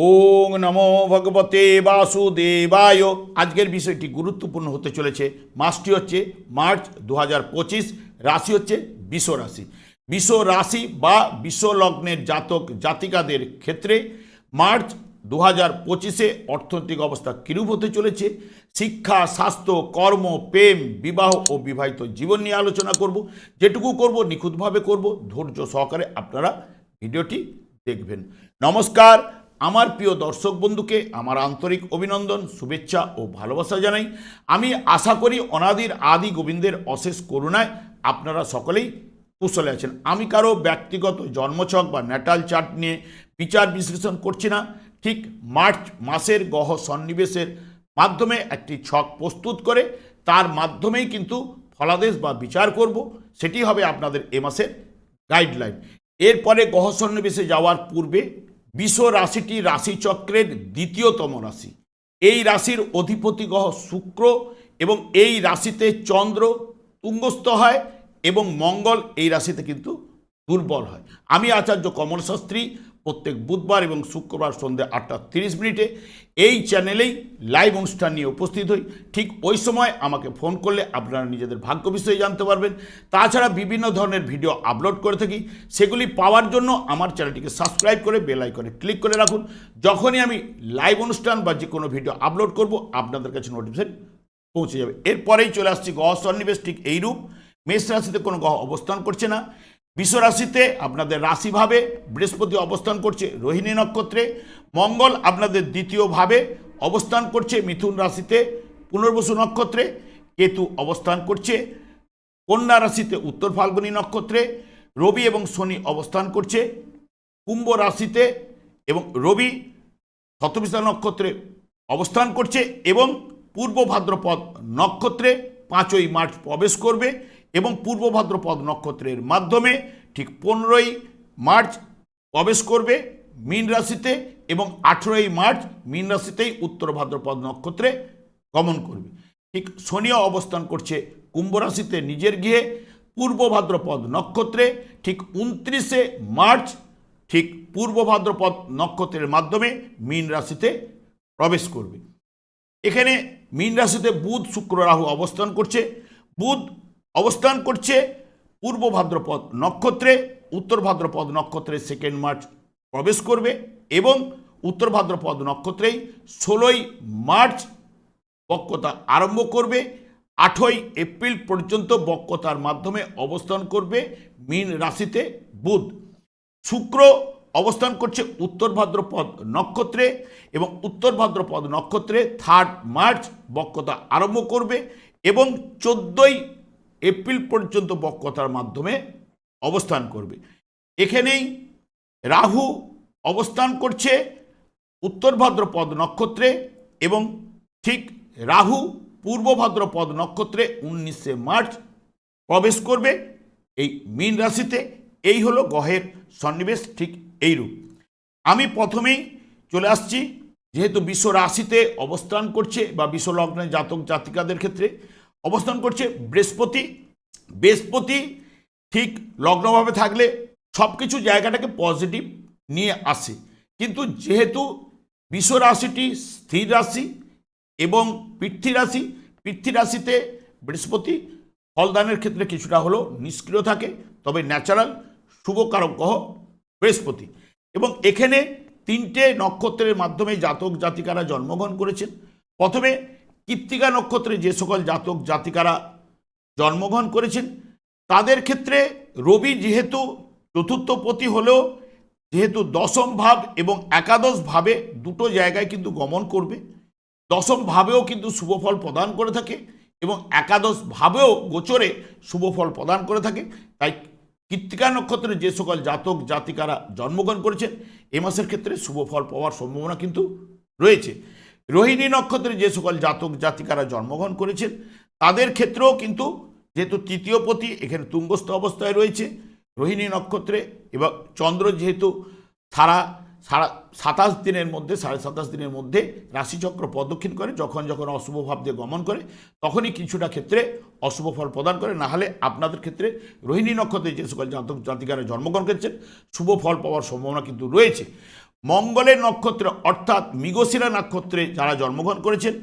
ওং নমো ভগবতে বাসুদেবায়। আজকের বিষয়টি গুরুত্বপূর্ণ হতে চলেছে। মাসটি হচ্ছে মার্চ দু হাজার পঁচিশ, রাশি হচ্ছে বিষ রাশি বিষ রাশি বা বিষ লগ্নের জাতক জাতিকাদের ক্ষেত্রে মার্চ দু হাজার পঁচিশে অর্থনৈতিক অবস্থা কিরূপ হতে চলেছে? শিক্ষা, স্বাস্থ্য, কর্ম, প্রেম, বিবাহ ও বিবাহিত জীবন নিয়ে আলোচনা করব। যেটুকু করব, নিখুঁতভাবে করব। ধৈর্য সহকারে আপনারা ভিডিওটি দেখবেন। নমস্কার আমার প্রিয় দর্শক বন্ধুকে আমার আন্তরিক অভিনন্দন, শুভেচ্ছা ও ভালোবাসা জানাই। আমি আশা করি অনাদির আদি গোবিন্দের অশেষ করুণায় আপনারা সকলেই কুশলে আছেন। আমি কারও ব্যক্তিগত জন্মছক বা ন্যাটাল চার্ট নিয়ে বিচার বিশ্লেষণ করছি না। ঠিক মার্চ মাসের গহ সন্নিবেশের মাধ্যমে একটি ছক প্রস্তুত করে তার মাধ্যমেই কিন্তু ফলাদেশ বা বিচার করব। সেটি হবে আপনাদের এ মাসের গাইডলাইন। এরপরে গহ সন্নিবেশে যাওয়ার পূর্বে বিশ্ব রাশিটি রাশিচক্রের দ্বিতীয়তম রাশি। এই রাশির অধিপতি গ্রহ শুক্র এবং এই রাশিতে চন্দ্র তুঙ্গস্থ হয় এবং মঙ্গল এই রাশিতে কিন্তু দুর্বল হয়। আমি আচার্য কমল শাস্ত্রী প্রত্যেক বুধবার এবং শুক্রবার সন্ধ্যে আটটা তিরিশ মিনিটে এই চ্যানেলেই লাইভ অনুষ্ঠান নিয়ে উপস্থিত হই। ঠিক ওই সময় আমাকে ফোন করলে আপনারা নিজেদের ভাগ্য বিষয়ে জানতে পারবেন। তাছাড়া বিভিন্ন ধরনের ভিডিও আপলোড করে থাকি। সেগুলি পাওয়ার জন্য আমার চ্যানেলটিকে সাবস্ক্রাইব করে বেল আইকনে ক্লিক করে রাখুন। যখনই আমি লাইভ অনুষ্ঠান বা যে কোনো ভিডিও আপলোড করব, আপনাদের কাছে নোটিফিকেশন পৌঁছে যাবে। এরপরেই চলে আসছি গ্রহ সন্নিবেশ। ঠিক এইরূপ মেষ রাশিতে কোনো গ্রহ অবস্থান করছে না। বিশ্ব রাশিতে আপনাদের রাশিভাবে বৃহস্পতি অবস্থান করছে রোহিণী নক্ষত্রে, মঙ্গল আপনাদের দ্বিতীয়ভাবে অবস্থান করছে মিথুন রাশিতে পুনর্বসু নক্ষত্রে, কেতু অবস্থান করছে কন্যা রাশিতে উত্তর ফাল্গুনী নক্ষত্রে, রবি এবং শনি অবস্থান করছে কুম্ভ রাশিতে এবং রবি শতবিশা নক্ষত্রে অবস্থান করছে এবং পূর্ব ভাদ্রপদ নক্ষত্রে পাঁচই মার্চ প্রবেশ করবে এবং পূর্ব ভাদ্রপদ নক্ষত্রের মাধ্যমে ঠিক পনেরোই মার্চ প্রবেশ করবে মীন রাশিতে এবং আঠেরোই মার্চ মীন রাশিতেই উত্তর ভাদ্রপদ নক্ষত্রে গমন করবে। ঠিক শনিও অবস্থান করছে কুম্ভ রাশিতে নিজের গৃহে। পূর্ব ভাদ্রপদ নক্ষত্রে ঠিক উনত্রিশে মার্চ ঠিক পূর্ব ভাদ্রপদ নক্ষত্রের মাধ্যমে মীন রাশিতে প্রবেশ করবে। এখানে মীন রাশিতে বুধ, শুক্র, রাহু অবস্থান করছে। বুধ অবস্থান করছে পূর্ব ভাদ্রপদ নক্ষত্রে, উত্তর ভাদ্রপদ নক্ষত্রে সেকেন্ড মার্চ প্রবেশ করবে এবং উত্তর ভাদ্রপদ নক্ষত্রেই ষোলোই মার্চ বক্রতা আরম্ভ করবে আঠই এপ্রিল পর্যন্ত বক্রতার মাধ্যমে অবস্থান করবে মীন রাশিতে বুধ। শুক্র অবস্থান করছে উত্তর ভাদ্রপদ নক্ষত্রে এবং উত্তর ভাদ্রপদ নক্ষত্রে থার্ড মার্চ বক্রতা আরম্ভ করবে এবং চোদ্দোই এপ্রিল পর্যন্ত বক্রতার মাধ্যমে অবস্থান করবে। এখানেই রাহু অবস্থান করছে উত্তর ভাদ্রপদ নক্ষত্রে এবং ঠিক রাহু পূর্ব ভাদ্রপদ নক্ষত্রে উনিশে মার্চ প্রবেশ করবে এই মীন রাশিতে। এই হলো গ্রহের সন্নিবেশ ঠিক এইরূপ। আমি প্রথমেই চলে আসছি, যেহেতু বিশ্ব রাশিতে অবস্থান করছে বা বিশ্ব লগ্নের জাতক জাতিকাদের ক্ষেত্রে অবস্থান করছে বৃহস্পতি। বৃহস্পতি ঠিক লগ্নভাবে থাকলে সব কিছু জায়গাটাকে পজিটিভ নিয়ে আসে। কিন্তু যেহেতু বিশ্ব রাশিটি স্থির রাশি এবং পৃথ্বী রাশি পৃথ্বী রাশিতে বৃহস্পতি ফলদানের ক্ষেত্রে কিছুটা হলেও নিষ্ক্রিয় থাকে, তবে ন্যাচারাল শুভকারক গ্রহ বৃহস্পতি। এবং এখানে তিনটে নক্ষত্রের মাধ্যমে জাতক জাতিকারা জন্মগ্রহণ করেছেন। প্রথমে কৃত্তিকা নক্ষত্রে যে সকল জাতক জাতিকারা জন্মগ্রহণ করেছেন, তাদের ক্ষেত্রে রবি যেহেতু চতুর্থ পতি হলেও যেহেতু দশম ভাব এবং একাদশ ভাবে দুটো জায়গায় কিন্তু গমন করবে। দশম ভাবেও কিন্তু শুভফল প্রদান করে থাকে এবং একাদশ ভাবেও গোচরে শুভফল প্রদান করে থাকে। তাই কৃত্তিকা নক্ষত্রে যে সকল জাতক জাতিকারা জন্মগ্রহণ করেছেন, এ মাসের ক্ষেত্রে শুভফল পাওয়ার সম্ভাবনা কিন্তু রয়েছে। রোহিণী নক্ষত্রে যে সকল জাতক জাতিকারা জন্মগ্রহণ করেছেন, তাদের ক্ষেত্রেও কিন্তু যেহেতু তৃতীয় পতি, এখানে তুঙ্গস্থ অবস্থায় রয়েছে রোহিণী নক্ষত্রে এবং চন্দ্র যেহেতু সারা সারা সাতাশ দিনের মধ্যে, সাড়ে সাতাশ দিনের মধ্যে রাশিচক্র প্রদক্ষিণ করে, যখন যখন অশুভ ভাব দিয়ে গমন করে, তখনই কিছুটা ক্ষেত্রে অশুভ ফল প্রদান করে। না হলে আপনাদের ক্ষেত্রে রোহিণী নক্ষত্রে যে সকল জাতক জাতিকারা জন্মগ্রহণ করেছেন, শুভ ফল পাওয়ার সম্ভাবনা কিন্তু রয়েছে। মঙ্গলের নক্ষত্রে, অর্থাৎ মৃগশিরা নক্ষত্রে যারা জন্মগ্রহণ করেছেন,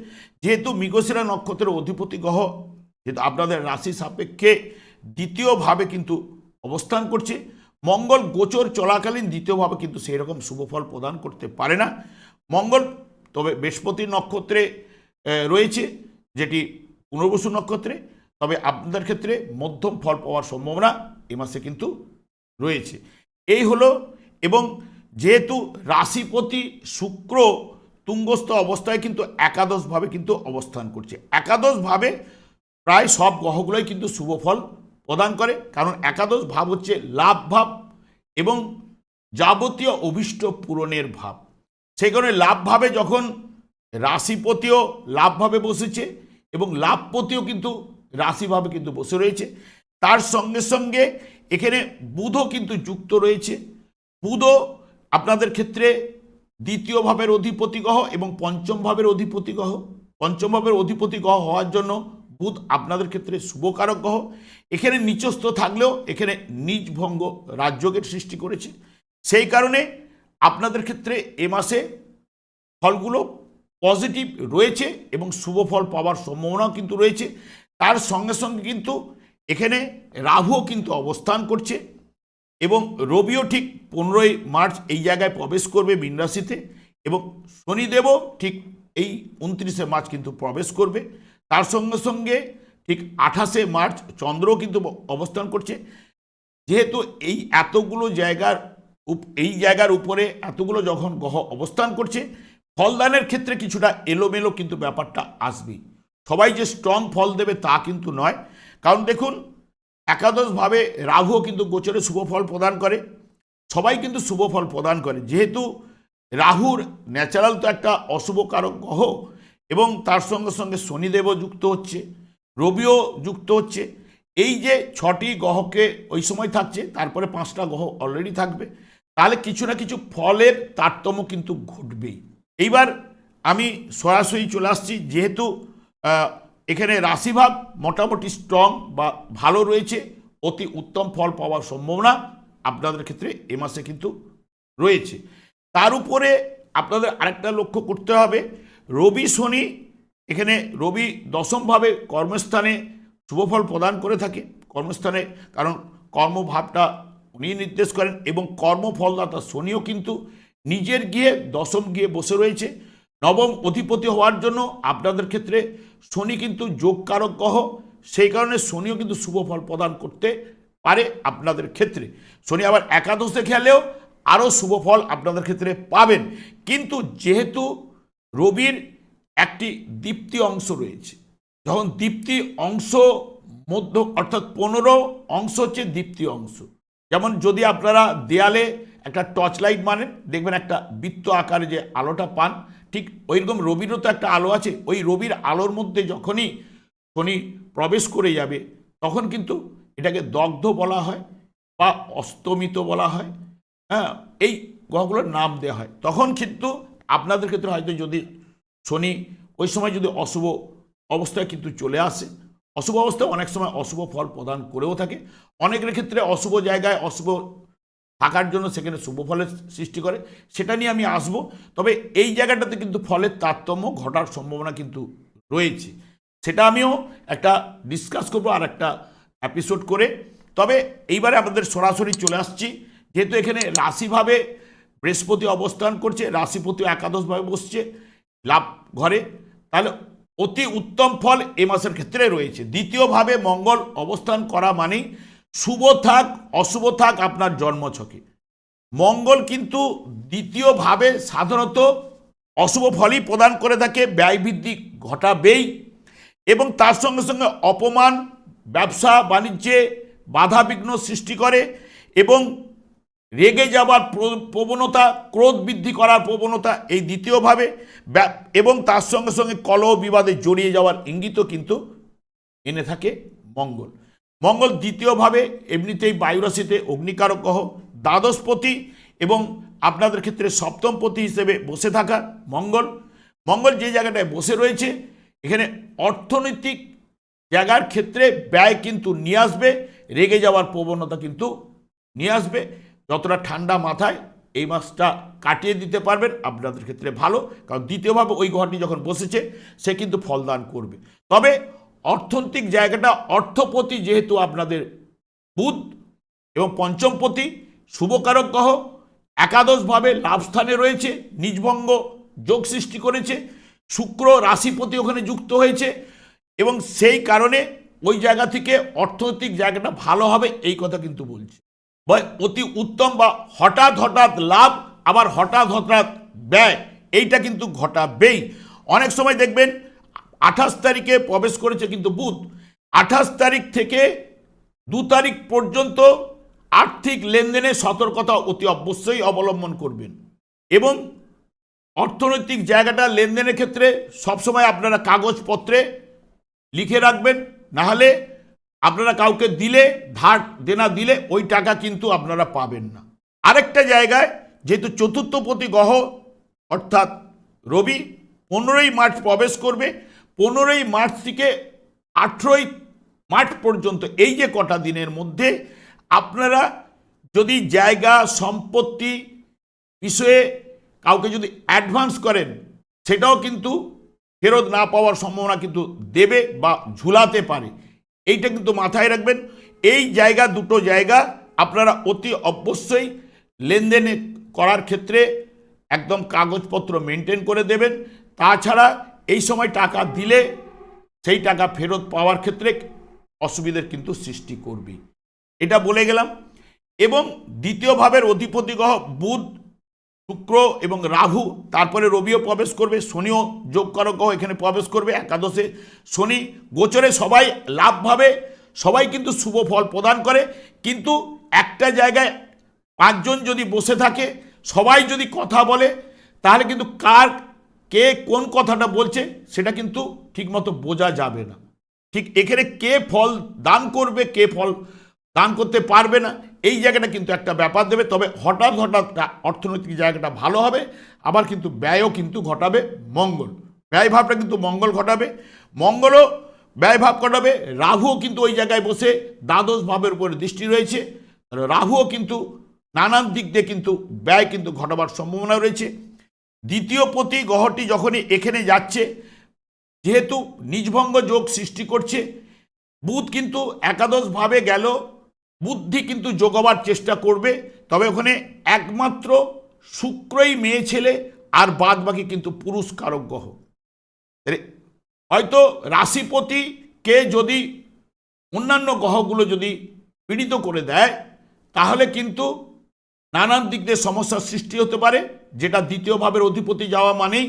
যেহেতু মৃগশিরা নক্ষত্রের অধিপতি গ্রহ, যেহেতু আপনাদের রাশি সাপেক্ষে দ্বিতীয়ভাবে কিন্তু অবস্থান করছে, মঙ্গল গোচর চলাকালীন দ্বিতীয়ভাবে কিন্তু সেই রকম শুভফল প্রদান করতে পারে না। মঙ্গল, তবে বৃহস্পতি নক্ষত্রে রয়েছে, যেটি পুনর্বসু নক্ষত্রে, তবে আপনাদের ক্ষেত্রে মধ্যম ফল পাওয়ার সম্ভাবনা এ মাসে কিন্তু রয়েছে। এই হলো এবং যেহেতু রাশিপতি শুক্র তুঙ্গস্থ অবস্থায় কিন্তু একাদশভাবে কিন্তু অবস্থান করছে। একাদশভাবে প্রায় সব গ্রহগুলোই কিন্তু শুভ ফল প্রদান করে, কারণ একাদশ ভাব হচ্ছে লাভ ভাব এবং যাবতীয় অভিষ্ট পূরণের ভাব। সেই কারণে লাভভাবে যখন রাশিপতিও লাভভাবে বসেছে এবং লাভপতিও কিন্তু রাশিভাবে কিন্তু বসে রয়েছে, তার সঙ্গে সঙ্গে এখানে বুধও কিন্তু যুক্ত রয়েছে। বুধও আপনাদের ক্ষেত্রে দ্বিতীয় ভাবের অধিপতি গ্রহ এবং পঞ্চম ভাবের অধিপতি গ্রহ। পঞ্চম ভাবের অধিপতি গ্রহ হওয়ার জন্য বুধ আপনাদের ক্ষেত্রে শুভকারক গ্রহ। এখানে নিচস্থ থাকলেও এখানে নিজ ভঙ্গ রাজযোগের সৃষ্টি করেছে। সেই কারণে আপনাদের ক্ষেত্রে এ মাসে ফলগুলো পজিটিভ রয়েছে এবং শুভ ফল পাওয়ার সম্ভাবনাও কিন্তু রয়েছে। তার সঙ্গে সঙ্গে কিন্তু এখানে রাহুও কিন্তু অবস্থান করছে। এবং রবিও ঠিক পনেরোই মার্চ এই জায়গায় প্রবেশ করবে মীন রাশিতে এবং শনিদেবও ঠিক এই উনত্রিশে মার্চ কিন্তু প্রবেশ করবে। তার সঙ্গে সঙ্গে ঠিক আঠাশে মার্চ চন্দ্রও কিন্তু অবস্থান করছে। যেহেতু এই এতগুলো জায়গার এই জায়গার উপরে এতগুলো যখন গ্রহ অবস্থান করছে, ফলদানের ক্ষেত্রে কিছুটা এলোমেলো কিন্তু ব্যাপারটা আসবেই। সবাই যে স্ট্রং ফল দেবে তা কিন্তু নয়। কারণ দেখুন একাদশভাবে রাহুও কিন্তু গোচরে শুভ ফল প্রদান করে। সবাই কিন্তু শুভ ফল প্রদান করে। যেহেতু রাহুর ন্যাচারাল তো একটা অশুভকারক গ্রহ এবং তার সঙ্গে সঙ্গে শনিদেবও যুক্ত হচ্ছে, রবিও যুক্ত হচ্ছে। এই যে ছটি গ্রহকে ওই সময় থাকছে, তারপরে পাঁচটা গ্রহ অলরেডি থাকবে, তাহলে কিছু না কিছু ফলের তারতম্য কিন্তু ঘটবেই। এইবার আমি সরাসরি চলে আসছি, যেহেতু এখানে রাশিভাব মোটামুটি স্ট্রং বা ভালো রয়েছে, অতি উত্তম ফল পাওয়ার সম্ভাবনা আপনাদের ক্ষেত্রে এ মাসে কিন্তু রয়েছে। তার উপরে আপনাদের আরেকটা লক্ষ্য করতে হবে, রবি শনি এখানে রবি দশমভাবে কর্মস্থানে শুভফল প্রদান করে থাকে, কর্মস্থানে কারণ কর্মভাবটা উনি নির্দেশ করেন এবং কর্মফলদাতা শনিও কিন্তু নিজের গিয়ে দশম গিয়ে বসে রয়েছে। নবম অধিপতি হওয়ার জন্য আপনাদের ক্ষেত্রে শনি কিন্তু যোগকারক গ্রহ, সেই কারণে শনিও কিন্তু শুভ ফল প্রদান করতে পারে আপনাদের ক্ষেত্রে। শনি আবার একাদশে খেলেও আরও শুভ ফল আপনাদের ক্ষেত্রে পাবেন। কিন্তু যেহেতু রবির একটি দীপ্তি অংশ রয়েছে, যখন দীপ্তি অংশ মধ্য, অর্থাৎ পনেরো অংশ হচ্ছে দীপ্তি অংশ। যেমন যদি আপনারা দেয়ালে একটা টর্চ লাইট মানেন দেখবেন একটা বৃত্ত আকারে যে আলোটা পান ঠিক ওইরকম রবিরও তো একটা আলো আছে, ওই রবির আলোর মধ্যে যখনই শনি প্রবেশ করে যাবে, তখন কিন্তু এটাকে দগ্ধ বলা হয় বা অস্তমিত বলা হয় হ্যাঁ এই গ্রহগুলোর নাম দেওয়া হয়। তখন কিন্তু আপনাদের ক্ষেত্রে হয়তো যদি শনি ওই সময় যদি অশুভ অবস্থায় কিন্তু চলে আসে, অশুভ অবস্থায় অনেক সময় অশুভ ফল প্রদান করেও থাকে। অনেকের ক্ষেত্রে অশুভ জায়গায় অশুভ থাকার জন্য সেখানে শুভ ফলের সৃষ্টি করে, সেটা নিয়ে আমি আসব। তবে এই জায়গাটাতে কিন্তু ফলের তারতম্য ঘটার সম্ভাবনা কিন্তু রয়েছে। সেটা আমিও একটা ডিসকাস করব আর একটা এপিসোড করে। তবে এইবারে আমাদের সরাসরি চলে আসছি। যেহেতু এখানে রাশিভাবে বৃহস্পতি অবস্থান করছে রাশিপতি একাদশভাবে বসছে লাভ ঘরে। তাহলে অতি উত্তম ফল এ মাসের ক্ষেত্রে রয়েছে। দ্বিতীয়ভাবে মঙ্গল অবস্থান করা মানেই শুভ থাক, অশুভ থাক আপনার জন্মছকে। মঙ্গল কিন্তু দ্বিতীয়ভাবে সাধারণত অশুভ ফলই প্রদান করে থাকে ব্যয় বৃদ্ধি ঘটাবেই এবং তার সঙ্গে সঙ্গে অপমান, ব্যবসা, বাণিজ্যে বাধা বিঘ্ন সৃষ্টি করে এবং রেগে প্র- প্রবণতা, ক্রোধ বৃদ্ধি করার প্রবণতা এই দ্বিতীয়ভাবে এবং তার সঙ্গে সঙ্গে কলহ বিবাদে জড়িয়ে যাওয়ার ইঙ্গিতও কিন্তু এনে থাকে মঙ্গল। মঙ্গল দ্বিতীয়ভাবে এমনিতেই বায়ুরাশিতে অগ্নিকারক গ্রহ, দ্বাদশপতি এবং আপনাদের ক্ষেত্রে সপ্তমপতি হিসেবে বসে থাকা মঙ্গল। মঙ্গল যে জায়গাটায় বসে রয়েছে, এখানে অর্থনৈতিক জায়গার ক্ষেত্রে ব্যয় কিন্তু নিয়ে আসবে, রেগে যাওয়ার প্রবণতা কিন্তু নিয়ে আসবে। যতটা ঠান্ডা মাথায় এই মাসটা কাটিয়ে দিতে পারবেন, আপনাদের ক্ষেত্রে ভালো। কারণ দ্বিতীয়ভাবে ওই ঘরটি যখন বসেছে, সে কিন্তু ফলদান করবে। তবে অর্থনৈতিক জায়গাটা অর্থপতি যেহেতু আপনাদের বুধ এবং পঞ্চমপতি শুভকারক গ্রহ একাদশভাবে লাভস্থানে রয়েছে, নিজবঙ্গ যোগ সৃষ্টি করেছে, শুক্র রাশিপতি ওখানে যুক্ত হয়েছে এবং সেই কারণে ওই জায়গা থেকে অর্থনৈতিক জায়গাটা ভালো হবে এই কথা কিন্তু বলছে। অতি উত্তম বা হঠাৎ হঠাৎ লাভ, আবার হঠাৎ হঠাৎ ব্যয়, এইটা কিন্তু ঘটাবেই। অনেক সময় দেখবেন আঠাশ তারিখে প্রবেশ করেছে কিন্তু বুধ। আঠাশ তারিখ থেকে দু তারিখ পর্যন্ত আর্থিক লেনদেনে সতর্কতা অতি অবশ্যই অবলম্বন করবেন। এবং অর্থনৈতিক জায়গাটা লেনদেনের ক্ষেত্রে সবসময় আপনারা কাগজপত্রে লিখে রাখবেন, নাহলে আপনারা কাউকে দিলে, ধার দেনা দিলে ওই টাকা কিন্তু আপনারা পাবেন না। আরেকটা জায়গায় যেহেতু চতুর্থপতি গ্রহ, অর্থাৎ রবি, পনেরোই মার্চ প্রবেশ করবে পনেরোই মার্চ থেকে আঠেরোই মার্চ পর্যন্ত এই যে কটা দিনের মধ্যে আপনারা যদি জায়গা, সম্পত্তি বিষয়ে কাউকে যদি অ্যাডভান্স করেন, সেটাও কিন্তু ফেরত না পাওয়ার সম্ভাবনা কিন্তু দেবে বা ঝুলাতে পারে। এইটা কিন্তু মাথায় রাখবেন। এই জায়গা, দুটো জায়গা আপনারা অতি অবশ্যই লেনদেনে করার ক্ষেত্রে একদম কাগজপত্র মেনটেন করে দেবেন। তাছাড়া এই সময় টাকা দিলে সেই টাকা ফেরত পাওয়ার ক্ষেত্রে অসুবিধার কিন্তু সৃষ্টি করবে। এটা বলে গেলাম। এবং দ্বিতীয় ভাবের অধিপতি গ্রহ বুধ, শুক্র এবং রাহু, তারপরে রবিও প্রবেশ করবে, শনিও যোগকারক গ্রহ এখানে প্রবেশ করবে, একাদশে শনি, গোচরে সবাই লাভভাবে সবাই কিন্তু শুভ ফল প্রদান করে। কিন্তু একটা জায়গায় পাঁচজন যদি বসে থাকে, সবাই যদি কথা বলে, তাহলে কিন্তু কার কে কোন কথাটা বলছে সেটা কিন্তু ঠিকমতো বোঝা যাবে না। ঠিক এখানে কে ফল দান করবে, কে ফল দান করতে পারবে না, এই জায়গাটা কিন্তু একটা ব্যাপার দেবে। তবে হঠাৎ হঠাৎ অর্থনৈতিক জায়গাটা ভালো হবে, আবার কিন্তু ব্যয়ও কিন্তু ঘটাবে মঙ্গল। ব্যয় ভাবটা কিন্তু মঙ্গল ঘটাবে। মঙ্গলও ব্যয় ভাব ঘটাবে, রাহুও কিন্তু ওই জায়গায় বসে দ্বাদশ ভাবের উপরে দৃষ্টি রয়েছে। রাহুও কিন্তু নানান দিক দিয়ে কিন্তু ব্যয় কিন্তু ঘটাবার সম্ভাবনা রয়েছে। দ্বিতীয় পতি গ্রহটি যখনই এখানে যাচ্ছে, যেহেতু নিজভঙ্গ যোগ সৃষ্টি করছে, বুধ কিন্তু একাদশভাবে গেল, বুদ্ধি কিন্তু যোগাবার চেষ্টা করবে, তবে ওখানে একমাত্র শুক্রই মেয়ে ছেলে আর বাদ বাকি কিন্তু পুরুষ কারক গ্রহ। হয়তো রাশিপতিকে যদি অন্যান্য গ্রহগুলো যদি পীড়িত করে দেয়, তাহলে কিন্তু নানান দিক দিয়ে সমস্যার সৃষ্টি হতে পারে। যেটা দ্বিতীয় ভাবের অধিপতি যাওয়া মানেই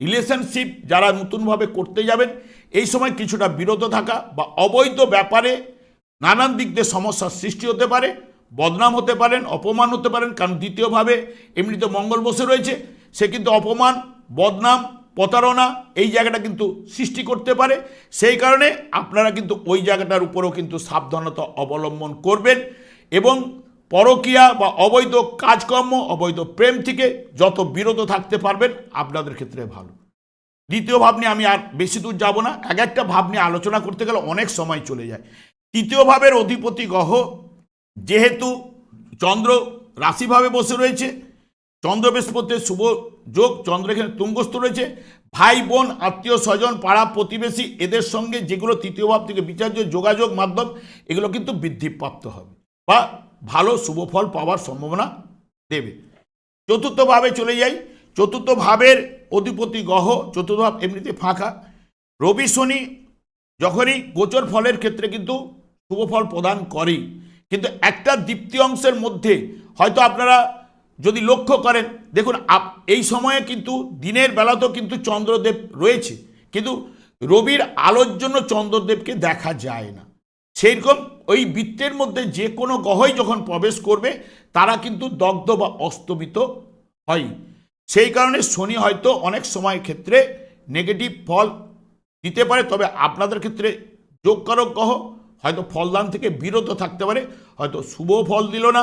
রিলেশনশিপ যারা নতুনভাবে করতে যাবেন, এই সময় কিছুটা বিরত থাকা বা অবৈধ ব্যাপারে নানান দিক দিয়ে সমস্যার সৃষ্টি হতে পারে, বদনাম হতে পারেন, অপমান হতে পারেন, কারণ দ্বিতীয়ভাবে এমনিতে মঙ্গল বসে রয়েছে, সে কিন্তু অপমান, বদনাম, প্রতারণা, এই জায়গাটা কিন্তু সৃষ্টি করতে পারে। সেই কারণে আপনারা কিন্তু ওই জায়গাটার উপরেও কিন্তু সাবধানতা অবলম্বন করবেন এবং পরকীয়া বা অবৈধ কাজকর্ম, অবৈধ প্রেম থেকে যত বিরত থাকতে পারবেন, আপনাদের ক্ষেত্রে ভালো। দ্বিতীয় ভাব নিয়ে আমি আর বেশি দূর যাব না। এক একটা ভাব নিয়ে আলোচনা করতে গেলে অনেক সময় চলে যায়। তৃতীয় ভাবের অধিপতি গ্রহ যেহেতু চন্দ্র রাশিভাবে বসে রয়েছে, চন্দ্র বৃহস্পতির শুভ যোগ, চন্দ্র এখানে তুঙ্গস্থ রয়েছে। ভাই, বোন, আত্মীয়, স্বজন, পাড়া, প্রতিবেশী, এদের সঙ্গে যেগুলো তৃতীয় ভাব থেকে বিচার্য যোগাযোগ মাধ্যম, এগুলো কিন্তু বৃদ্ধিপ্রাপ্ত হবে। বা ভালো শুভ ফল পাওয়ার সম্ভাবনা দেবে। চতুর্থ ভাবে চলে যাই। চতুর্থ ভাবের অধিপতি গ্রহ চতুর্থ ভাব এমনিতে ফাঁকা। রবি শনি যখনই গোচর ফলের ক্ষেত্রে কিন্তু শুভ ফল প্রদান করেই। কিন্তু একটা দীপ্তি অংশের মধ্যে হয়তো আপনারা যদি লক্ষ্য করেন, দেখুন এই সময়ে কিন্তু দিনের বেলাতেও কিন্তু চন্দ্রদেব রয়েছে। কিন্তু রবির আলোর জন্য চন্দ্রদেবকে দেখা যায় না। সেইরকম ওই বৃত্তের মধ্যে যে কোনো গ্রহই যখন প্রবেশ করবে, তারা কিন্তু দগ্ধ বা অস্তমিত হয়। সেই কারণে শনি হয়তো অনেক সময় ক্ষেত্রে নেগেটিভ ফল দিতে পারে, তবে আপনাদের ক্ষেত্রে যোগকারক গ্রহ, হয়তো ফলদান থেকে বিরত থাকতে পারে, হয়তো শুভ ফল দিল না,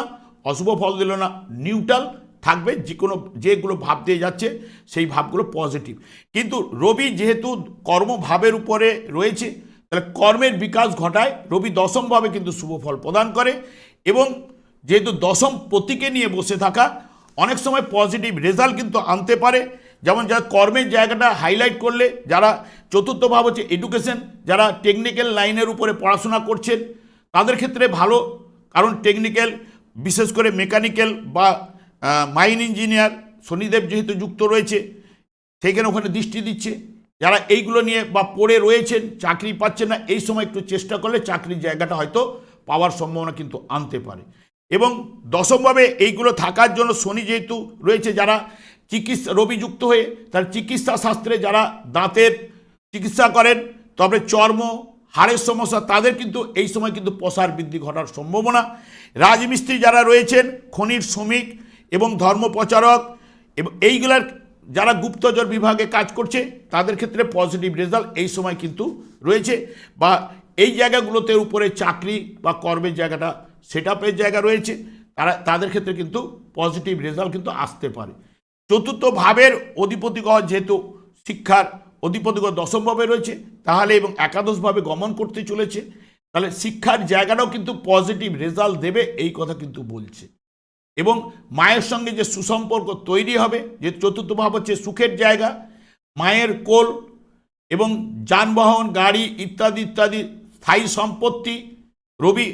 অশুভ ফল দিল না নিউট্রাল থাকবে যে কোনো যেগুলো ভাব দিয়ে যাচ্ছে, সেই ভাবগুলো পজিটিভ কিন্তু রবি যেহেতু কর্মভাবের উপরে রয়েছে তাহলে কর্মের বিকাশ ঘটায়। রবি দশমভাবে কিন্তু শুভ ফল প্রদান করে এবং যেহেতু দশম প্রতীকে নিয়ে বসে থাকা, অনেক সময় পজিটিভ রেজাল্ট কিন্তু আনতে পারে। যেমন যারা কর্মের জায়গাটা হাইলাইট করলে, যারা চতুর্থ ভাব হচ্ছে এডুকেশন যারা টেকনিক্যাল লাইনের উপরে পড়াশোনা করছেন, তাদের ক্ষেত্রে ভালো। কারণ টেকনিক্যাল বিশেষ করে মেকানিক্যাল বা মাইন ইঞ্জিনিয়ার শনিদেব যেহেতু যুক্ত রয়েছে, সেইখানে ওখানে দৃষ্টি দিচ্ছে। যারা এইগুলো নিয়ে বা পড়ে রয়েছেন, চাকরি পাচ্ছেন না, এই সময় একটু চেষ্টা করলে চাকরির জায়গাটা হয়তো পাওয়ার সম্ভাবনা কিন্তু আনতে পারে। এবং দশমভাবে এইগুলো থাকার জন্য শনি যেহেতু রয়েছে, যারা চিকিৎসা রবি যুক্ত হয়ে তার চিকিৎসা শাস্ত্রে যারা দাঁতের চিকিৎসা করেন, তবে চর্ম, হাড়ের সমস্যা, তাদের কিন্তু এই সময় কিন্তু প্রসার বৃদ্ধি ঘটার সম্ভাবনা। রাজমিস্ত্রি যারা রয়েছেন, খনির শ্রমিক এবং ধর্মপ্রচারক, এবং এইগুলার যারা গুপ্তচর বিভাগে কাজ করছে, তাদের ক্ষেত্রে পজিটিভ রেজাল্ট এই সময় কিন্তু রয়েছে বা এই জায়গাগুলোতে উপরে চাকরি বা কর্মের জায়গাটা সেট আপের জায়গা রয়েছে, তারা, তাদের ক্ষেত্রে কিন্তু পজিটিভ রেজাল্ট কিন্তু আসতে পারে। চতুর্থ ভাবের অধিপতি গ্রহ যেহেতু শিক্ষার অধিপতি গ্রহ দশমভাবে রয়েছে, তাহলে এবং একাদশভাবে গমন করতে চলেছে, তাহলে শিক্ষার জায়গাটাও কিন্তু পজিটিভ রেজাল্ট দেবে, এই কথা কিন্তু বলছে। এবং মায়ের সঙ্গে যে সুসম্পর্ক তৈরি হবে, যে চতুর্থ ভাব হচ্ছে সুখের জায়গা, মায়ের কোল এবং যানবাহন, গাড়ি ইত্যাদি ইত্যাদি স্থায়ী সম্পত্তি। রবি,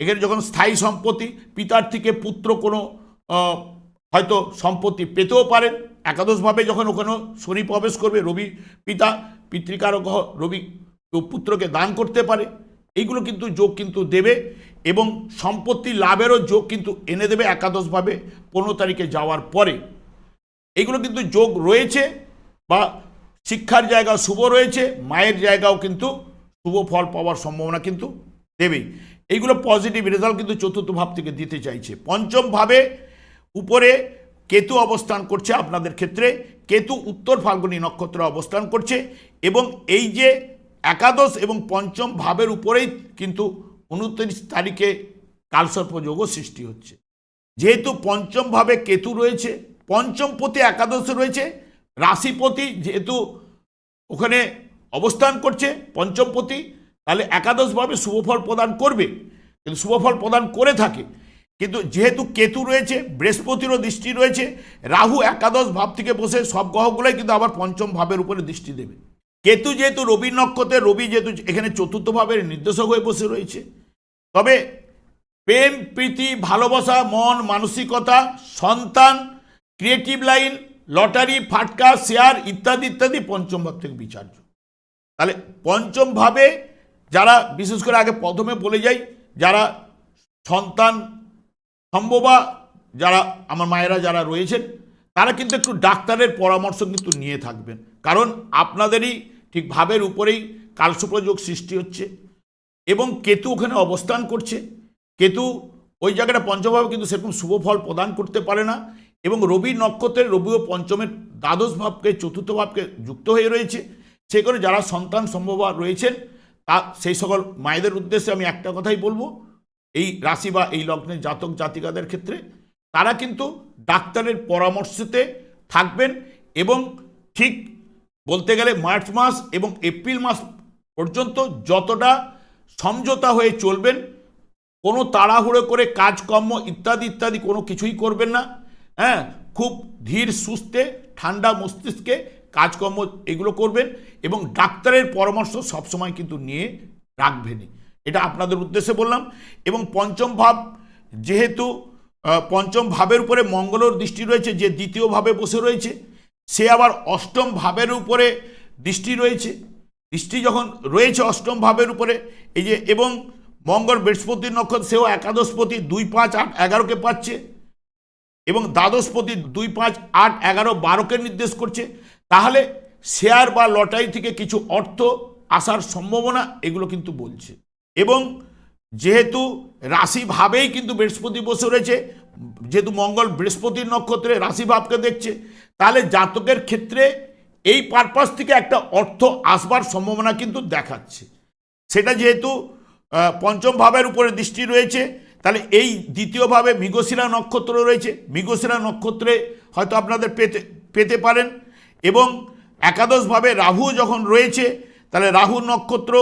এখানে যখন স্থায়ী সম্পত্তি, পিতার থেকে পুত্র কোনো হয়তো সম্পত্তি পেতেও পারেন। একাদশভাবে যখন ওখানে শনি প্রবেশ করবে, রবি পিতা, পিতৃকারক, রবি পুত্রকে দান করতে পারে। এইগুলো কিন্তু যোগ কিন্তু দেবে। এবং সম্পত্তি লাভেরও যোগ কিন্তু এনে দেবে একাদশভাবে, পনেরো তারিখে যাওয়ার পরে। এগুলো কিন্তু যোগ রয়েছে বা শিক্ষার জায়গা শুভ রয়েছে, মায়ের জায়গাও কিন্তু শুভ ফল পাওয়ার সম্ভাবনা কিন্তু দেবেই। এইগুলো পজিটিভ রেজাল্ট কিন্তু চতুর্থ ভাব থেকে দিতে চাইছে। পঞ্চম ভাবে উপরে কেতু অবস্থান করছে আপনাদের ক্ষেত্রে। কেতু উত্তর ফাল্গুনী নক্ষত্রে অবস্থান করছে এবং এই যে একাদশ এবং পঞ্চম ভাবের উপরেই কিন্তু উনত্রিশ তারিখে কালসর্পযোগও সৃষ্টি হচ্ছে। যেহেতু পঞ্চমভাবে কেতু রয়েছে, পঞ্চম পতি একাদশে রয়েছে, রাশিপতি যেহেতু ওখানে অবস্থান করছে পঞ্চমপতি তাহলে একাদশভাবে শুভফল প্রদান করবে, কিন্তু শুভফল প্রদান করে থাকে। কিন্তু যেহেতু কেতু রয়েছে, বৃহস্পতিরও দৃষ্টি রয়েছে, রাহু একাদশ ভাব থেকে বসে সব গ্রহগুলোই কিন্তু আবার পঞ্চম ভাবের উপরে দৃষ্টি দেবে। কেতু যেহেতু রবি নক্ষত্রে, রবি যেহেতু এখানে চতুর্থভাবে নির্দেশক হয়ে বসে রয়েছে। তবে প্রেম, প্রীতি, ভালোবাসা, মন, মানসিকতা, সন্তান ক্রিয়েটিভ লাইন লটারি ফাটকা শেয়ার ইত্যাদি ইত্যাদি পঞ্চম ভাব থেকে বিচার্য। তাহলে পঞ্চম ভাবে যারা, বিশেষ করে আগে প্রথমে বলে যাই, যারা সন্তান সম্ভবা যারা, আমার মায়েরা যারা রয়েছেন, তারা কিন্তু একটু ডাক্তারের পরামর্শ কিন্তু নিয়ে থাকবেন। কারণ আপনাদেরই ঠিক ভাবের উপরেই কালসুপ্রযোগ সৃষ্টি হচ্ছে এবং কেতু ওখানে অবস্থান করছে। কেতু ওই জায়গাটা পঞ্চমভাবে কিন্তু সেরকম শুভ ফল প্রদান করতে পারে না এবং রবি নক্ষত্রের রবি ও পঞ্চমের দ্বাদশ ভাবকে, চতুর্থ ভাবকে যুক্ত হয়ে রয়েছে। সে করে যারা সন্তান সম্ভব রয়েছেন, তা সেই সকল মায়েদের উদ্দেশ্যে আমি একটা কথাই বলব। এই রাশি বা এই লগ্নের জাতক জাতিকাদের ক্ষেত্রে তারা কিন্তু ডাক্তারের পরামর্শতে থাকবেন এবং ঠিক বলতে গেলে মার্চ মাস এবং এপ্রিল মাস পর্যন্ত যতটা সমঝোতা হয়ে চলবেন, কোনো তাড়াহুড়ো করে কাজকর্ম ইত্যাদি ইত্যাদি কোনো কিছুই করবেন না। হ্যাঁ খুব ধীর সুস্থে, ঠান্ডা মস্তিষ্কে কাজকর্ম এগুলো করবেন এবং ডাক্তারের পরামর্শ সবসময় কিন্তু নিয়ে রাখবেনই। এটা আপনাদের উদ্দেশ্যে বললাম। এবং পঞ্চম ভাব, যেহেতু পঞ্চম ভাবের উপরে মঙ্গলর দৃষ্টি রয়েছে, যে দ্বিতীয় ভাবে বসে রয়েছে সে আবার অষ্টম ভাবের উপরে দৃষ্টি রয়েছে। দৃষ্টি যখন রয়েছে অষ্টম ভাবের উপরে, এই যে এবং মঙ্গল বৃহস্পতির নক্ষত্র, সেও একাদশপতি দুই পাঁচ আট এগারোকে পাচ্ছে এবং দ্বাদশপতি দুই পাঁচ আট এগারো বারোকে নির্দেশ করছে। তাহলে শেয়ার বা লটারি থেকে কিছু অর্থ আসার সম্ভাবনা এগুলো কিন্তু বলছে। এবং যেহেতু রাশিভাবেই কিন্তু বৃহস্পতি বসে রয়েছে যেহেতু মঙ্গল বৃহস্পতির নক্ষত্রে রাশিভাবকে দেখছে, তাহলে জাতকের ক্ষেত্রে এই পারপাস থেকে একটা অর্থ আসবার সম্ভাবনা কিন্তু দেখাচ্ছে। সেটা যেহেতু পঞ্চম ভাবের উপরে দৃষ্টি রয়েছে, তাহলে এই দ্বিতীয়ভাবে মৃগশিরা নক্ষত্র রয়েছে। মৃগশিরা নক্ষত্রে হয়তো আপনাদের পেতে পেতে পারেন এবং একাদশভাবে রাহু যখন রয়েছে, তাহলে রাহু নক্ষত্র,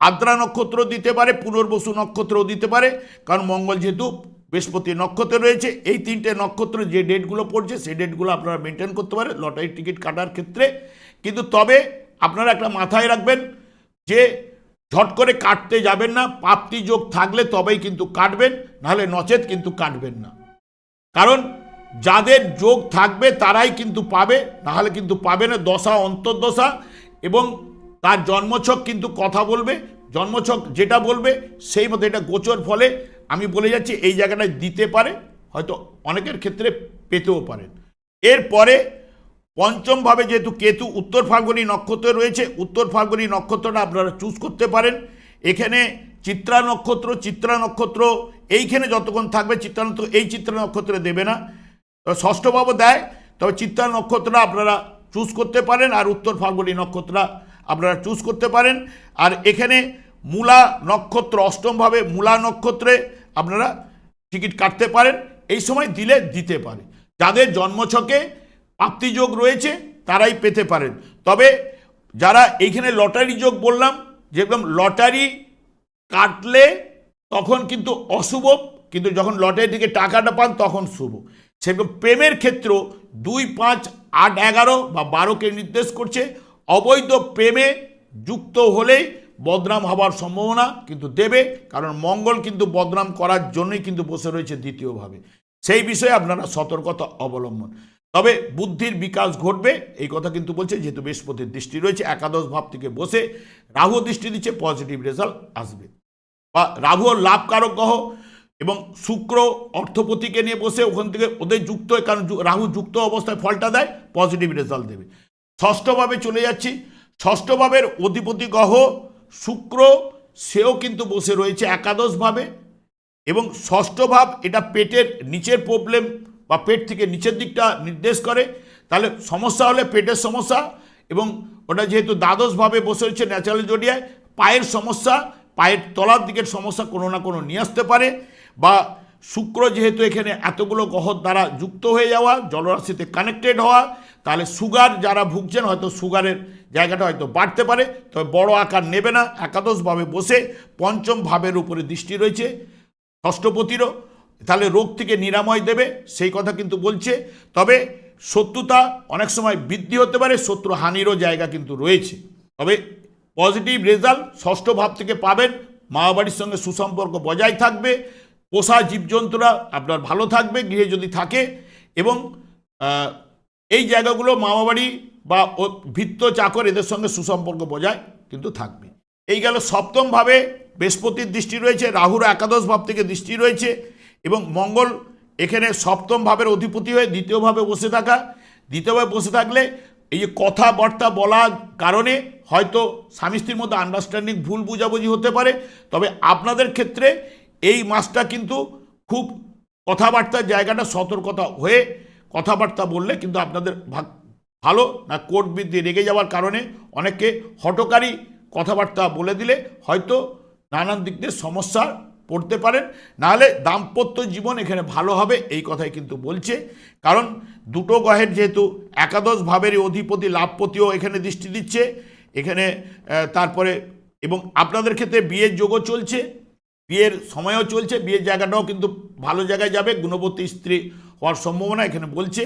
আদ্রা নক্ষত্র দিতে পারে, পুনর্বসু নক্ষত্রও দিতে পারে, কারণ মঙ্গল যেহেতু বৃহস্পতি নক্ষত্রে রয়েছে। এই তিনটে নক্ষত্র যে ডেটগুলো পড়ছে, সেই ডেটগুলো আপনারা মেনটেন করতে পারেন লটারির টিকিট কাটার ক্ষেত্রে। কিন্তু তবে আপনারা একটা মাথায় রাখবেন যে ঝট করে কাটতে যাবেন না প্রাপ্তি যোগ থাকলে তবেই কিন্তু কাটবেন, নাহলে নচেত কিন্তু কাটবেন না। কারণ যাদের যোগ থাকবে তারাই কিন্তু পাবে, নাহলে কিন্তু পাবে না, দশা অন্তর্দশা এবং তার জন্মছক কিন্তু কথা বলবে, জন্মছক যেটা বলবে সেই মতো এটা গোচর ফলে আমি বলে যাচ্ছি, এই জায়গাটায় দিতে পারে, হয়তো অনেকের ক্ষেত্রে পেতেও পারেন এরপরে পঞ্চমভাবে যেহেতু কেতু উত্তর ফাল্গুনী নক্ষত্রে রয়েছে, উত্তর ফাল্গুনী নক্ষত্রটা আপনারা চুজ করতে পারেন। এখানে চিত্রা নক্ষত্র চিত্রা নক্ষত্র, এইখানে যতক্ষণ থাকবে চিত্রা নক্ষত্র, এই চিত্রা নক্ষত্রে দেবে না। ষষ্ঠভাবে দেয়, তবে চিত্রা নক্ষত্রটা আপনারা চুজ করতে পারেন, আর উত্তর ফাল্গুনী নক্ষত্রটা আপনারা চুজ করতে পারেন। আর এখানে মূলা নক্ষত্র, অষ্টমভাবে মূলা নক্ষত্রে আপনারা টিকিট কাটতে পারেন, এই সময় দিলে দিতে পারে। যাদের জন্মছকে প্রাপ্তিযোগ রয়েছে, তারাই পেতে পারেন। তবে যারা এইখানে লটারি যোগ বললাম, যেরকম লটারি কাটলে তখন কিন্তু অশুভ, কিন্তু যখন লটারি থেকে টাকাটা পান তখন শুভ। সেরকম প্রেমের ক্ষেত্র দুই, পাঁচ, আট, এগারো বা বারোকে নির্দেশ করছে, অবৈধ প্রেমে যুক্ত হলেই বদনাম হওয়ার সম্ভাবনা কিন্তু দেবে, কারণ মঙ্গল কিন্তু বদনাম করার জন্যই কিন্তু বসে রয়েছে দ্বিতীয়ভাবে। সেই বিষয়ে আপনারা সতর্কতা অবলম্বন। তবে বুদ্ধির বিকাশ ঘটবে, এই কথা কিন্তু বলছে যেহেতু বৃহস্পতির দৃষ্টি রয়েছে, একাদশ ভাব থেকে বসে রাহু দৃষ্টি দিচ্ছে পজিটিভ রেজাল্ট আসবে। বা রাহু লাভকারক গ্রহ এবং শুক্র অর্থপতিকে নিয়ে বসে ওখান থেকে ওদের যুক্ত হয়ে, কারণ রাহু যুক্ত অবস্থায় ফলটা দেয় পজিটিভ রেজাল্ট দেবে। ষষ্ঠভাবে চলে যাচ্ছি। ষষ্ঠভাবের অধিপতি গ্রহ শুক্র, সেও কিন্তু বসে রয়েছে একাদশভাবে এবং ষষ্ঠ ভাব এটা পেটের নিচের প্রবলেম বা পেট থেকে নিচের দিকটা নির্দেশ করে। তাহলে সমস্যা হলে পেটের সমস্যা এবং ওটা যেহেতু দ্বাদশভাবে বসে রয়েছে ন্যাচারাল জডিয়ায় পায়ের সমস্যা, পায়ের তলার দিকের সমস্যা কোনো না কোনো নিয়ে আসতে পারে বা শুক্র যেহেতু এখানে এতগুলো গ্রহ দ্বারা যুক্ত হয়ে যাওয়া, জলরাশিতে কানেক্টেড হওয়া, তাহলে সুগার যারা ভুগছেন হয়তো সুগারের জায়গাটা হয়তো বাড়তে পারে, তবে বড় আকার নেবে না। একাদশভাবে বসে পঞ্চম ভাবের উপরে দৃষ্টি রয়েছে। ষষ্ঠপতিরও তাহলে রোগ থেকে নিরাময় দেবে, সেই কথা কিন্তু বলছে। তবে শত্রুতা অনেক সময় বৃদ্ধি হতে পারে, শত্রু হানিরও জায়গা কিন্তু রয়েছে। তবে পজিটিভ রেজাল্ট ষষ্ঠ ভাব থেকে পাবেন। মা বাড়ির সঙ্গে সুসম্পর্ক বজায় থাকবে। পোষা জীবজন্তুরা আপনার ভালো থাকবে, গৃহে যদি থাকে এবং এই জায়গাগুলো মামাবাড়ি বা ভিত্ত চাকর এদের সঙ্গে সুসম্পর্ক বজায় কিন্তু থাকবে। এই গেল সপ্তমভাবে বৃহস্পতির দৃষ্টি রয়েছে, রাহুর একাদশ ভাব থেকে দৃষ্টি রয়েছে এবং মঙ্গল এখানে সপ্তম ভাবের অধিপতি হয়ে দ্বিতীয়ভাবে বসে থাকা। দ্বিতীয়ভাবে বসে থাকলে এই যে কথাবার্তা বলার কারণে হয়তো স্বামী স্ত্রীর মধ্যে আন্ডারস্ট্যান্ডিং ভুল বুঝাবুঝি হতে পারে। তবে আপনাদের ক্ষেত্রে এই মাসটা কিন্তু খুব কথাবার্তার জায়গাটা সতর্কতা হয়ে কথাবার্তা বললে কিন্তু আপনাদের ভাগ- ভালো না কোর্ট বৃদ্ধি রেগে যাওয়ার কারণে অনেককে হটকারী কথাবার্তা বলে দিলে হয়তো নানান দিক দিয়ে সমস্যা পড়তে পারেন। নাহলে দাম্পত্য জীবন এখানে ভালো হবে এই কথাই কিন্তু বলছে। কারণ দুটো গ্রহের যেহেতু একাদশ ভাবের অধিপতি লাভপতিও এখানে দৃষ্টি দিচ্ছে। এখানে তারপরে এবং আপনাদের ক্ষেত্রে বিয়ের যোগও চলছে। বিয়ের সময়ও চলছে, বিয়ের জায়গাটাও কিন্তু ভালো জায়গায় যাবে, গুণবতী স্ত্রী হওয়ার সম্ভাবনা এখানে বলছে।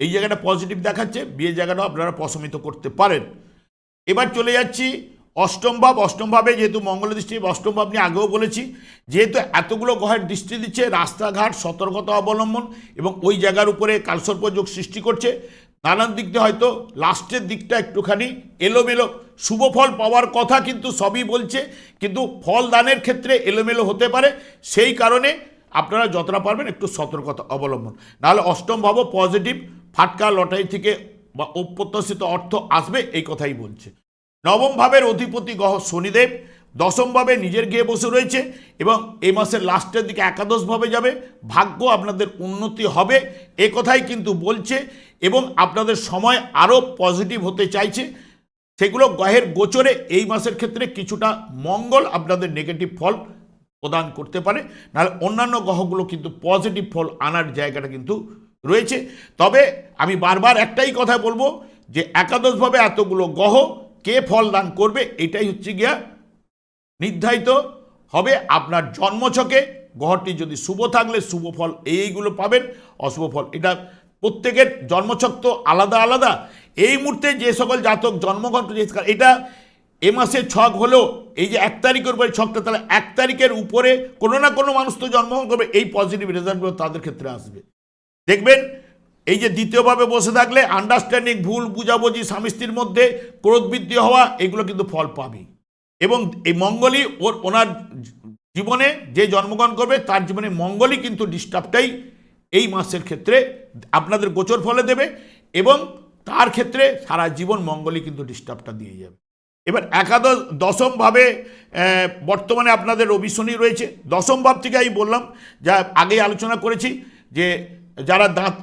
এই জায়গাটা পজিটিভ দেখাচ্ছে, বিয়ের জায়গাটাও আপনারা প্রশমিত করতে পারেন। এবার চলে যাচ্ছি অষ্টম ভাব। অষ্টম ভাবে যেহেতু মঙ্গল দৃষ্টি, অষ্টম ভাব নিয়ে আগেও বলেছি, যেহেতু এতগুলো গ্রহের দৃষ্টি দিচ্ছে, রাস্তাঘাট, সতর্কতা অবলম্বন এবং ওই জায়গার উপরে কালসর্প যোগ সৃষ্টি করছে। নানান দিক দিয়ে হয়তো লাস্টের দিকটা একটুখানি এলোমেলো। শুভ ফল পাওয়ার কথা কিন্তু সবই বলছে, কিন্তু ফল দানের ক্ষেত্রে এলোমেলো হতে পারে। সেই কারণে আপনারা যতটা পারবেন একটু সতর্কতা অবলম্বন। নাহলে অষ্টম ভাবও পজিটিভ, ফাটকা লটারি থেকে বা অপ্রত্যাশিত অর্থ আসবে এই কথাই বলছে। নবম ভাবের অধিপতি গ্রহ শনিদেব দশমভাবে নিজের গিয়ে বসে রয়েছে এবং এই মাসের লাস্টের দিকে একাদশভাবে যাবে। ভাগ্য আপনাদের উন্নতি হবে, এ কথাই কিন্তু বলছে এবং আপনাদের সময় আরও পজিটিভ হতে চাইছে। সেগুলো গ্রহের গোচরে এই মাসের ক্ষেত্রে কিছুটা মঙ্গল, আপনাদের নেগেটিভ ফল প্রদান করতে পারে। নাহলে অন্যান্য গ্রহগুলো কিন্তু পজিটিভ ফল আনার জায়গাটা কিন্তু রয়েছে। তবে আমি বারবার একটাই কথা বলব যে একাদশভাবে এতগুলো গ্রহ কে ফল দান করবে, এটাই হচ্ছে গিয়া নির্ধারিত। হবে আপনার জন্মছকে, গ্রহটি যদি শুভ থাকলে শুভ ফল এইগুলো পাবেন, অশুভ ফল। এটা প্রত্যেকের জন্মছক তো আলাদা আলাদা। এই মুহূর্তে যে সকল জাতক জন্মগ্রহণ করেছে এটা এ মাসের ছক হলেও, এই যে এক তারিখের উপরে ছকটা, তাহলে এক তারিখের উপরে কোনো না কোনো মানুষ তো জন্মগ্রহণ করবে, এই পজিটিভ রেজাল্টগুলো তাদের ক্ষেত্রে আসবে। দেখবেন, এই যে দ্বিতীয়ভাবে বসে থাকলে আন্ডারস্ট্যান্ডিং ভুল, বুঝাবুঝি স্বামী স্ত্রীর মধ্যে ক্রোধ বৃদ্ধি হওয়া, এগুলো কিন্তু ফল পাবে এবং এই মঙ্গলই ওর ওনার জীবনে যে জন্মগ্রহণ করবে, তার জীবনে মঙ্গলই কিন্তু ডিস্টার্বটাই এই মাসের ক্ষেত্রে আপনাদের গোচর ফলে দেবে এবং তার ক্ষেত্রে সারা জীবন মঙ্গলই কিন্তু ডিস্টার্বটা দিয়ে যাবে। এবার একাদশ, দশম ভাবে বর্তমানে আপনাদের রবি শনি রয়েছে। দশম ভাব থেকে আমি বললাম, যা আগেই আলোচনা করেছি যে যারা দাঁত,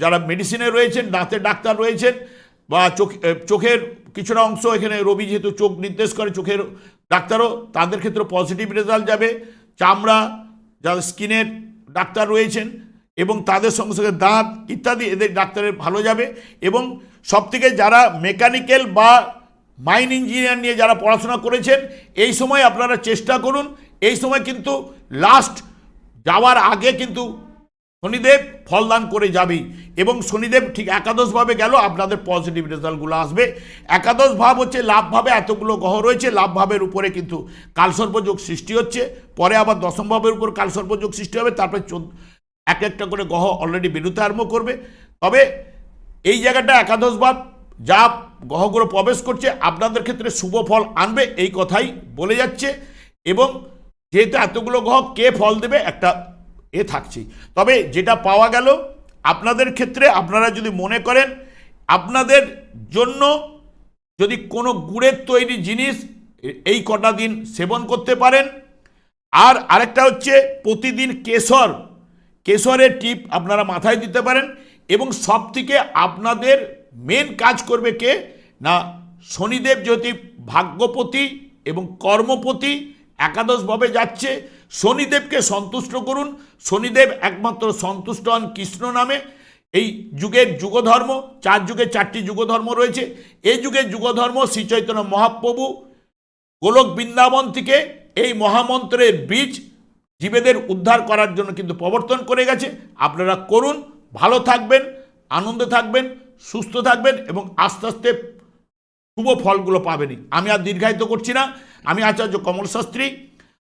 যারা মেডিসিনে রয়েছেন দাঁতের ডাক্তার রয়েছেন বা চোখ চোখের কিছুটা অংশ এখানে রবি যেহেতু চোখ নির্দেশ করে চোখের ডাক্তারও, তাদের ক্ষেত্রে পজিটিভ রেজাল্ট যাবে। চামড়া যারা স্কিনের ডাক্তার রয়েছেন এবং তাদের সঙ্গে সঙ্গে দাঁত ইত্যাদি এদের ডাক্তারের ভালো যাবে এবং সবথেকে যারা মেকানিক্যাল বা মাইন ইঞ্জিনিয়ার নিয়ে যারা পড়াশোনা করেছেন, এই সময় আপনারা চেষ্টা করুন। এই সময় কিন্তু লাস্ট যাওয়ার আগে কিন্তু শনিদেব ফলদান করে যাবেই এবং শনিদেব ঠিক একাদশভাবে গেল, আপনাদের পজিটিভ রেজাল্টগুলো আসবে। একাদশ ভাব হচ্ছে, লাভ ভাবে এতগুলো গ্রহ রয়েছে, লাভ ভাবের উপরে কিন্তু কালসর্পযোগ সৃষ্টি হচ্ছে। পরে আবার দশম ভাবের উপর কালসর্পযোগ সৃষ্টি হবে, তারপরে এক একটা করে গ্রহ অলরেডি বেরোতে আরম্ভ করবে। তবে এই জায়গাটা একাদশ ভাব যা গ্রহগুলো প্রবেশ করছে, আপনাদের ক্ষেত্রে শুভ ফল আনবে এই কথাই বলে যাচ্ছে। এবং যেহেতু এতগুলো গ্রহ, কে ফল দেবে একটা এ থাকছেই। তবে যেটা পাওয়া গেল, আপনাদের ক্ষেত্রে আপনারা যদি মনে করেন, আপনাদের জন্য যদি কোনো গুড়ের তৈরি জিনিস এই কটা দিন সেবন করতে পারেন। আর আরেকটা হচ্ছে প্রতিদিন কেশর। কেশরের টিপ আপনারা মাথায় দিতে পারেন এবং সব থেকে আপনাদের মেন কাজ করবে কে? না, শনিদেব যেহেতু ভাগ্যপতি এবং কর্মপতি একাদশভাবে যাচ্ছে। শনিদেবকে সন্তুষ্ট করুন। শনিদেব একমাত্র সন্তুষ্ট হন কৃষ্ণ নামে। এই যুগের যুগধর্ম, চার যুগে চারটি যুগধর্ম রয়েছে। এই যুগের যুগধর্ম শ্রী চৈতন্য মহাপ্রভু গোলক বৃন্দাবন থেকে এই মহামন্ত্রের বীজ জীবেদের উদ্ধার করার জন্য কিন্তু প্রবর্তন করে গেছে। আপনারা করুন, ভালো থাকবেন, আনন্দে থাকবেন, সুস্থ থাকবেন এবং আস্তে আস্তে শুভ ফলগুলো পাবেনই। আমি আর দীর্ঘায়িত করছি না। আমি আচার্য কমল শাস্ত্রী।